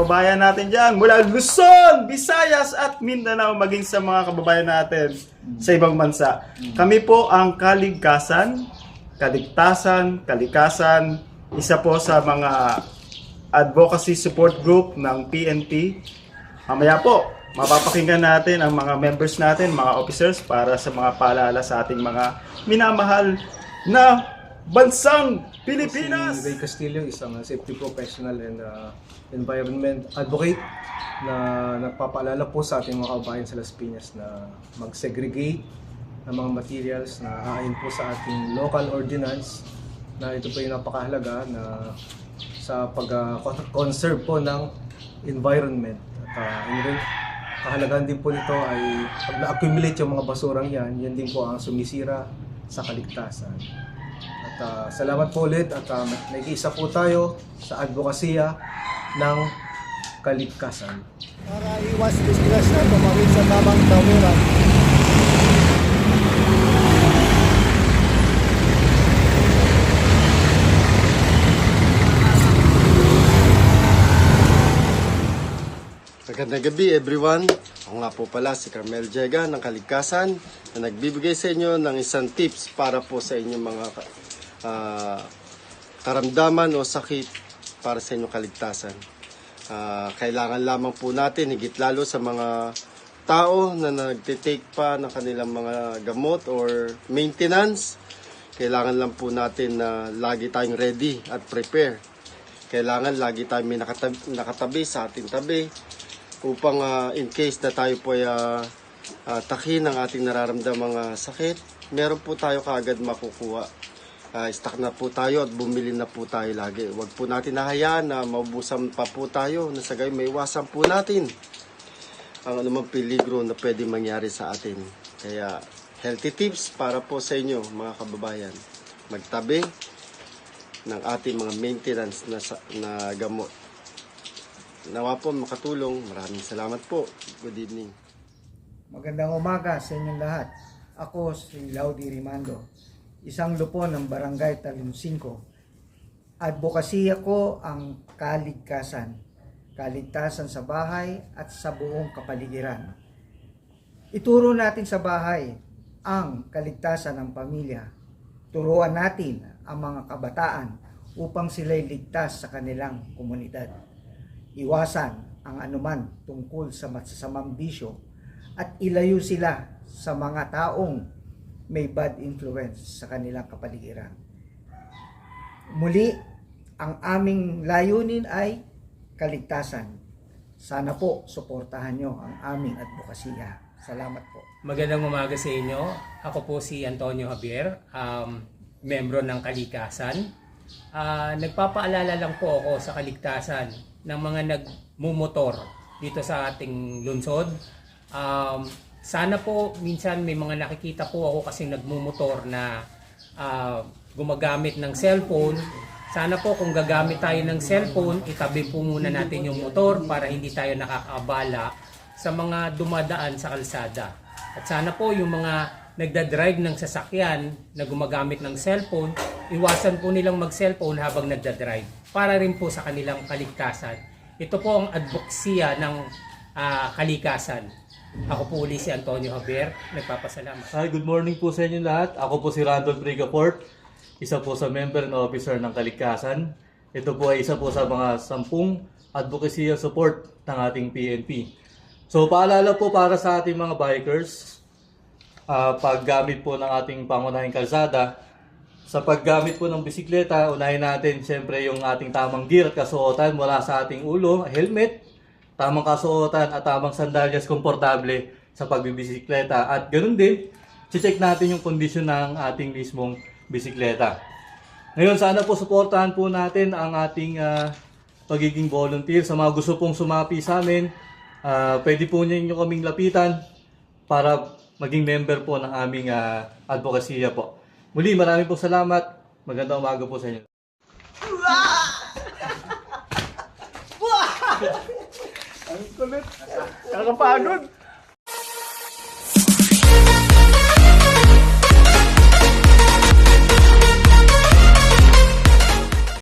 kababayan natin dyan mula Luzon, Visayas at Mindanao maging sa mga kababayan natin sa ibang bansa. Kami po ang Kaligkasan, Kaligtasan, Kalikasan, isa po sa mga advocacy support group ng PNP. Mamaya po, mapapakinggan natin ang mga members natin, mga officers para sa mga paalala sa ating mga minamahal na bansang Pilipinas. Si Ray Castillo, isang safety professional and uh, environment advocate na nagpapaalala po sa ating mga kababayan sa Las Piñas na mag-segregate ng mga materials na aayon po sa ating local ordinance na ito po yung napakahalaga na sa pag-conserve po ng environment. At uh, yun rin, kahalagahan din po nito ay pag na-accumulate yung mga basurang yan, yan din po ang sumisira sa kaligtasan. At ah, salamat po ulit at uh, nag-iisa po tayo sa advokasya ng kaligtasan. para iwas disgrasya tumawid sa tamang tawiran. Magandang gabi everyone. Ako nga po pala si Carmel Jega ng Kaligkasan na nagbibigay sa inyo ng isang tips para po sa inyong mga ah, karamdaman o sakit para sa inyong kaligtasan. Ah, kailangan lamang po natin higit lalo sa mga tao na nagtitake pa ng kanilang mga gamot or maintenance. Kailangan lang po natin na lagi tayong ready at prepare. Kailangan lagi tayong may nakatabi, nakatabi sa ating tabi upang ah, in case na tayo po ay ah, ah, takin ng ating nararamdamang ah, sakit, meron po tayo kaagad makukuha. Ah, stock na po tayo at bumili na po tayo lagi. Huwag po natin nahayaan na maubusan pa po tayo na sa gayon may iwasan po natin ang anumang peligro na pwede mangyari sa atin. Kaya healthy tips para po sa inyo mga kababayan. Magtabi ng ating mga maintenance na, sa- na gamot. Nawa po makatulong. Maraming salamat po. Good evening. Magandang umaga sa inyong lahat. Ako si Laudi Rimando, isang lupon ng Barangay Talon 5. Advokasya ko ang kaligtasan. Kaligtasan sa bahay at sa buong kapaligiran. Ituro natin sa bahay ang kaligtasan ng pamilya. Turuan natin ang mga kabataan upang sila'y ligtas sa kanilang komunidad. Iwasan ang anuman tungkol sa masasamang bisyo at ilayo sila sa mga taong may bad influence sa kanilang kapaligiran. Muli, ang aming layunin ay kaligtasan. Sana po suportahan nyo ang aming advokasya. Salamat po. Magandang umaga sa inyo. Ako po si Antonio Javier, um, membro ng Kalikasan. Ah, nagpapaalala lang po ako sa kaligtasan ng mga nagmumotor dito sa ating lungsod. Um, sana po minsan may mga nakikita po ako kasi nagmumotor na ah, gumagamit ng cellphone. Sana po kung gagamit tayo ng cellphone, itabi po muna natin yung motor para hindi tayo nakakabala sa mga dumadaan sa kalsada. At sana po yung mga nagdadrive ng sasakyan na gumagamit ng cellphone, iwasan po nilang mag-cellphone habang nagdadrive para rin po sa kanilang kaligtasan. Ito po ang advoksya ng ah, kalikasan. Ako po uli si Antonio Javier. Nagpapasalamat. Hi, good morning po sa inyo lahat. Ako po si Randolph Brigaport, isa po sa member and officer ng Kalikasan. Ito po ay isa po sa mga sampung advocacy support ng ating PNP. So paalala po para sa ating mga bikers, ah, paggamit po ng ating pangunahing kalsada, sa paggamit po ng bisikleta, unahin natin siyempre yung ating tamang gear at kasuotan mula sa ating ulo, helmet, tamang kasuotan at tamang sandalyas komportable sa pagbibisikleta. At ganoon din, check natin yung kondisyon ng ating mismong bisikleta. Ngayon, sana po suportahan po natin ang ating ah, pagiging volunteer. Sa mga gusto pong sumapi sa amin, ah, pwede po ninyo kaming lapitan para maging member po ng aming uh, advokasya po. Muli, maraming po salamat. Magandang umaga po sa inyo. Ang kulit. Kakapagod.